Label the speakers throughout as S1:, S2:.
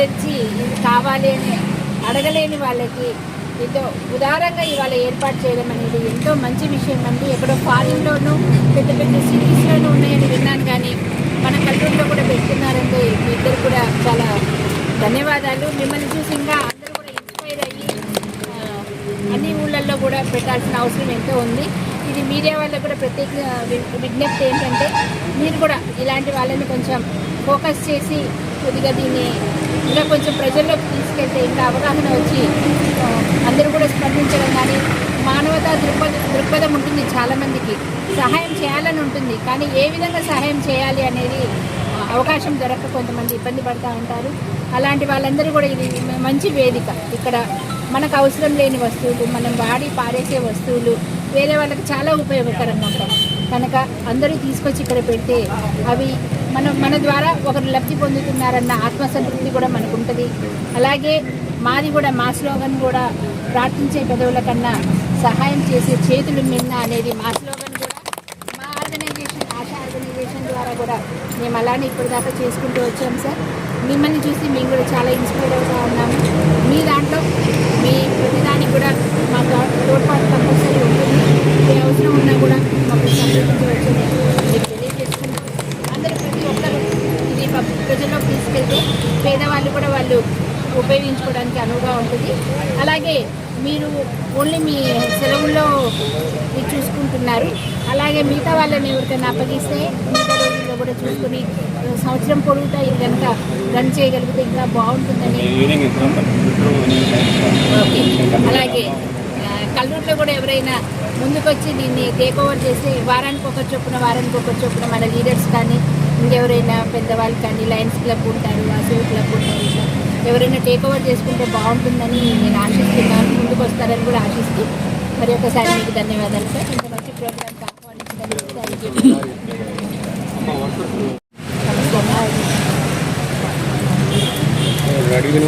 S1: తెచ్చి ఇది కావాలి అని అడగలేని వాళ్ళకి ఎంతో ఉదారంగా ఇవాళ ఏర్పాటు చేయడం అనేది ఎంతో మంచి విషయం అండి. ఎక్కడో ఫారిన్లోనూ పెద్ద పెద్ద సిటీస్లోనూ ఉన్నాయని విన్నాను కానీ మన కల్లూరులో కూడా పెడుతున్నారంటే మీ ఇద్దరు కూడా చాలా ధన్యవాదాలు. మిమ్మల్ని చూసి ఇంకా అందరూ కూడా ఇన్స్పైర్ అయ్యి అన్ని ఊళ్ళల్లో కూడా పెట్టాల్సిన అవసరం ఎంతో ఉంది. ఇది మీడియా వాళ్ళకు కూడా ప్రత్యేక విజ్ఞప్తి ఏంటంటే మీరు కూడా ఇలాంటి వాళ్ళని కొంచెం ఫోకస్ చేసి కొద్దిగా దీన్ని ఇంకా కొంచెం ప్రజల్లోకి తీసుకెళ్తే ఇంకా అవగాహన వచ్చి అందరూ కూడా స్పందించడం కానీ మానవతా దృక్పథ దృక్పథం ఉంటుంది చాలామందికి. సహాయం చేయాలని ఉంటుంది కానీ ఏ విధంగా సహాయం చేయాలి అనేది అవకాశం దొరక్క కొంతమంది ఇబ్బంది పడుతూ ఉంటారు. అలాంటి వాళ్ళందరూ కూడా ఇది మంచి వేదిక. ఇక్కడ మనకు అవసరం లేని వస్తువులు మనం వాడి పారేసే వస్తువులు వేరే వాళ్ళకి చాలా ఉపయోగకరంగా ఉంటాయి. కనుక అందరూ తీసుకొచ్చి ఇక్కడ పెడితే అవి మనం మన ద్వారా ఒకరు లబ్ధి పొందుతున్నారన్న ఆత్మసంతృప్తి కూడా మనకు ఉంటుంది అలాగే మాది కూడా మా స్లోగన్ కూడా ప్రార్థించే పెదవుల కన్నా సహాయం చేసే చేతులు మిన్న అనేది మా స్లోగన్ కూడా. మా ఆర్గనైజేషన్ ఆశా ఆర్గనైజేషన్ ద్వారా కూడా మేము అలానే ఇప్పటిదాకా చేసుకుంటూ వచ్చాం సార్. మిమ్మల్ని చూసి మేము కూడా చాలా ఇన్స్పైర్ అవుతూ ఉన్నాము. మీ దాంట్లో మీ ప్రతిదానికి కూడా మా తో- తోడ్పాటు కంపల్సరీ ఉంటుంది. ఏ అవసరం ఉన్నా కూడా మాకు సంప్రదించవచ్చు మీకు తెలియజేస్తున్నాం అందరూ ప్రతి ఒక్కరు ఇది పబ్- ప్రజల్లోకి తీసుకెళ్తే పేదవాళ్ళు కూడా వాళ్ళు ఉపయోగించుకోవడానికి అనువుగా ఉంటుంది. అలాగే మీరు ఓన్లీ మీ సెలవుల్లో చూసుకుంటున్నారు. అలాగే మిగతా వాళ్ళని ఎవరికైనా అప్పగిస్తే మిగతా రోజుల్లో కూడా చూసుకుని సంవత్సరం పొడుగుతా ఇది కనుక రన్ చేయగలిగితే ఇంకా బాగుంటుందని ఓకే. అలాగే కల్లూరులో కూడా ఎవరైనా ముందుకొచ్చి దీన్ని టేక్ ఓవర్ చేసి వారానికి ఒకరు చొప్పున వారానికి ఒకరు చొప్పున మన లీడర్స్ కానీ ఇంకెవరైనా పెద్దవాళ్ళు కానీ లయన్స్ క్లబ్ ఉంటారు అసోక్ క్లబ్ ఉంటారు ఎవరైనా టేక్ ఓవర్ చేసుకుంటే బాగుంటుందని నేను ఆశిస్తున్నాను. ముందుకు వస్తారని కూడా ఆశిస్తూ మరి ఒకసారి మీకు ధన్యవాదాలు సార్ ఇంత మంచి ప్రోగ్రామ్కి ఆహ్వానించినందుకు థ్యాంక్ యూ అడిగిన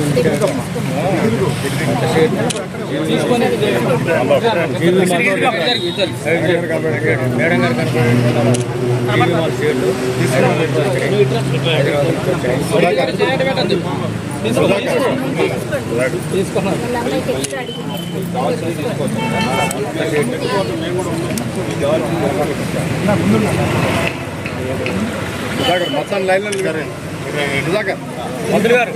S1: అమ్మాయికి ఎక్స్ట్రా
S2: మొత్తం లైన్లో
S3: మంత్రి గారు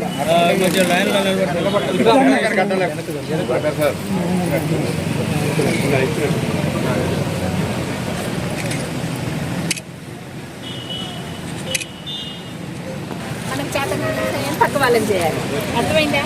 S1: వాళ్ళని చేయాలి. అర్థమైందా?